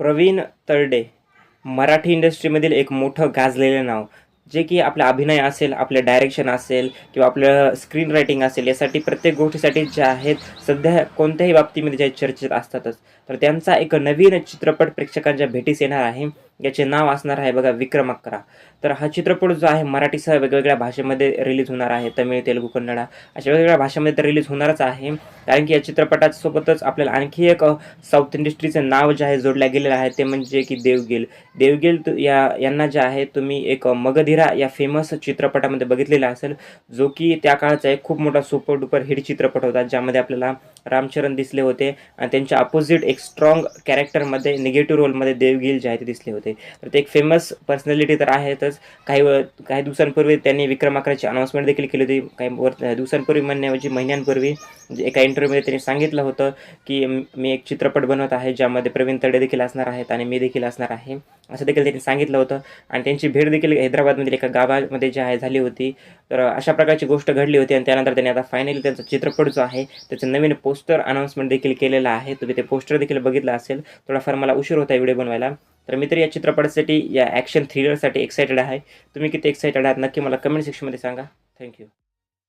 प्रवीण तरडे मराठी इंडस्ट्रीमधील एक मोठं गाजलेलं नाव जे की आपला अभिनय असेल आपलं डायरेक्शन असेल किंवा आपलं स्क्रीन रायटिंग असेल यासाठी प्रत्येक गोष्टीसाठी ज्या आहेत सध्या कोणत्याही बाबतीमध्ये ज्या चर्चेत असतातच. तर त्यांचा एक नवीन चित्रपट प्रेक्षकांच्या भेटीस येणार आहे. याचे नाव असणार आहे बघा विक्रम अकरा. तर हा चित्रपट जो आहे मराठीसह वेगवेगळ्या भाषेमध्ये रिलीज होणार आहे. तमिळ तेलुगू कन्नडा अशा वेगवेगळ्या भाषेमध्ये तर रिलीज होणारच आहे. कारण की या चित्रपटासोबतच आपल्याला आणखी एक साऊथ इंडस्ट्रीचं नाव जे आहे जोडल्या गेलेलं आहे ते म्हणजे की देवगिल देवगिल या यांना जे आहे तुम्ही एक मगधीरा या फेमस चित्रपटामध्ये बघितलेला असेल जो की त्या काळाचा एक खूप मोठा सुपर डुपर हिट चित्रपट होता ज्यामध्ये आपल्याला रामचरण दिसले होते आणि त्यांच्या अपोजिट एक स्ट्रॉंग कॅरेक्टरमध्ये निगेटिव्ह रोलमध्ये देवगिल जे आहे ते दिसले होते. तर ते एक फेमस पर्सनॅलिटी तर आहेतच. काही काही दिवसांपूर्वी त्यांनी विक्रमाकराची अनाऊन्समेंट देखील केली होती. काही वर दिवसांपूर्वी म्हणण्याऐवजी महिन्यांपूर्वी. म्हणजे एका इंटरव्ह्यूमध्ये त्यांनी सांगितलं होतं की मी एक चित्रपट बनवत आहे ज्यामध्ये प्रवीण तडे देखील असणार आहेत आणि मी देखील असणार आहे. असं देखील त्यांनी सांगितलं होतं. आणि त्यांची भेट देखील हैदराबादमधील एका गावामध्ये जी आहे झाली होती. तर अशा प्रकारची गोष्ट घडली होती आणि त्यानंतर त्यांनी आता फायनली त्यांचा चित्रपट जो आहे त्याचं नवीन पोस्टर अनाऊन्समेंट देखील केलेलं आहे. तुम्ही ते पोस्टर देखील बघितलं असेल. थोडाफार मला उशीर होता व्हिडिओ बनवायला. तर मी तर या चित्रपटासाठी या ॲक्शन थ्रिलरसाठी एक्सायटेड आहे. तुम्ही किती एक्सायटेड आहात नक्की मला कमेंट सेक्शनमध्ये सांगा. थँक्यू